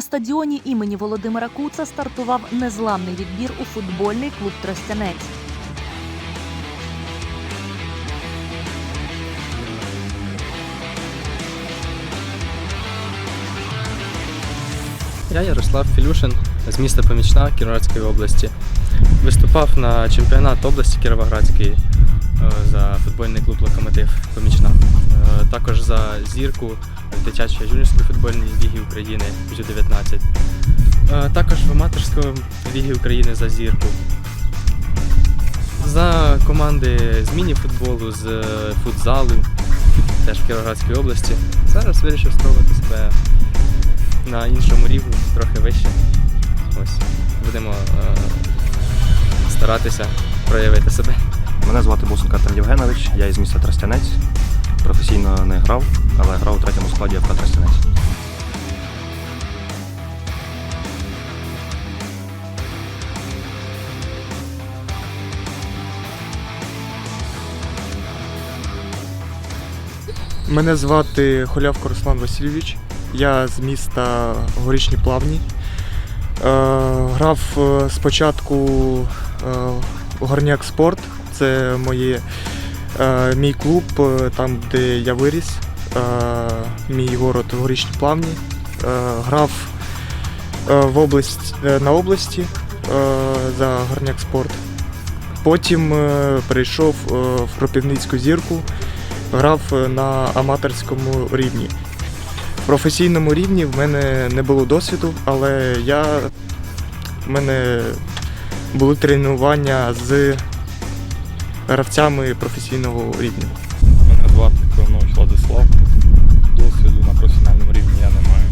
стадіоні імені Володимира Куца стартував незламний відбір у футбольний клуб Тростянець. Я Ярослав Філюшин з міста Помічна Кіровоградської області. Виступав на чемпіонат області Кіровоградської е, за футбольний клуб Локомотив Помічна. Е, Також за зірку в дитячій юніорської футбольній лігі України Ю-19. Е, Також в аматорській лігі України за зірку. За команди з міні-футболу, з е, футзалу, теж в Кіровоградській області. Зараз вирішив спробувати себе на іншому рівні, трохи вище. Ось будемо е, старатися проявити себе. Мене звати Бусенко Артем Євгенович, я із міста Тростянець. Професійно не грав, але грав у третьому складі ФК Тростянець. Мене звати Холявко Руслан Васильович. Я з міста Горішні Плавні. Е, грав е, спочатку е, Горняк Спорт. Це моє, мій клуб, е, там, де я виріс. Е, мій город в Горішні Плавні. Е, грав е, в область, е, на області е, за Горняк Спорт. Потім е, перейшов е, в Кропивницьку зірку грав е, на аматорському рівні. В професійному рівні в мене не було досвіду, але я, в мене були тренування з гравцями професійного рівня. Мене звати Клинович Владислав. Досвіду на професіональному рівні я не маю.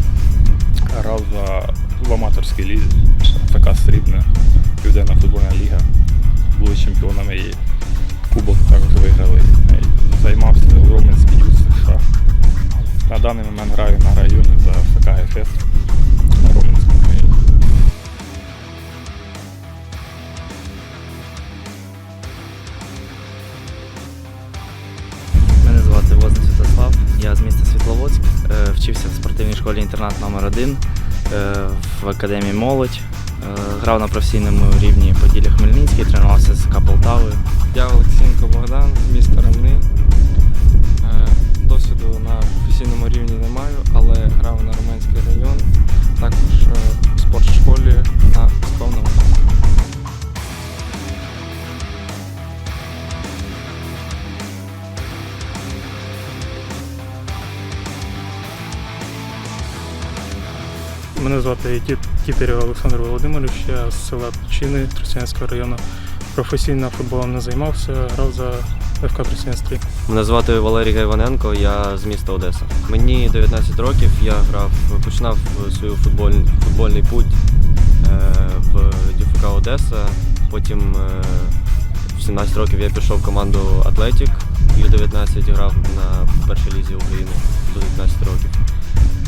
Грав за в аматорській лізі, ФК Срібне, Південна футбольна ліга. Були чемпіонами і кубок також виграли. Займався у Роменській США. На даний момент граю на районі за ФК ГФС в спортивній школі інтернат номер 1 в академії Молодь. Е, Грав на професійному рівні Поділі Хмельницький, тренувався з КА. Мене звати Тітарєв Олександр Володимирович, я з села Печини Тростянського району. Професійно футболом не займався, грав за ФК Тростянець 3. Мене звати Валерій Гайваненко, я з міста Одеса. Мені 19 років, я грав, починав свій футболь, футбольний путь е, в ДЮФК Одеса. Потім е, в 17 років я пішов в команду Атлетік. Ю-19 грав на першій лізі України до 19 років.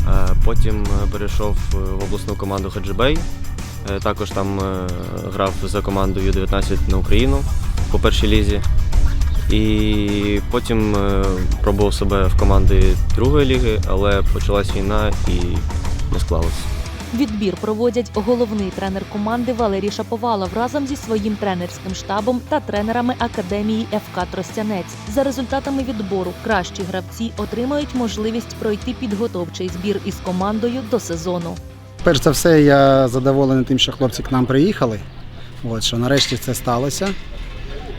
Е, потім е, перейшов в обласну команду Хаджибей. Е, також там е, грав за команду Ю-19 на Україну по першій лізі. І потім е, пробував себе в команди другої ліги, але почалась війна і не склалось. Відбір проводять головний тренер команди Валерій Шаповалов разом зі своїм тренерським штабом та тренерами академії ФК Тростянець. За результатами відбору кращі гравці отримають можливість пройти підготовчий збір із командою до сезону. Перш за все, я задоволений тим, що хлопці к нам приїхали. От, що нарешті це сталося.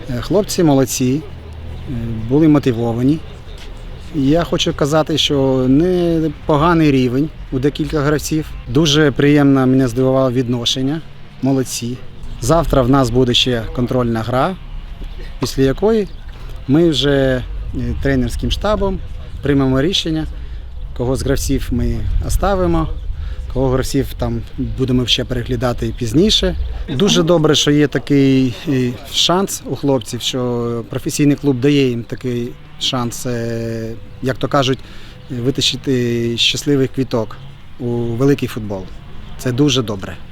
Е, Хлопці молодці, е, були мотивовані. Я хочу казати, що не поганий рівень у декілька гравців. Дуже приємно мене здивувало відношення. Молодці. Завтра в нас буде ще контрольна гра, після якої ми вже е, тренерським штабом приймемо рішення, кого з гравців ми оставимо, Кого там будемо ще переглядати пізніше. Дуже добре, що є такий е, шанс у хлопців, що професійний клуб дає їм такий шанс, е, як то кажуть, витащити щасливий квіток у великий футбол. Це дуже добре.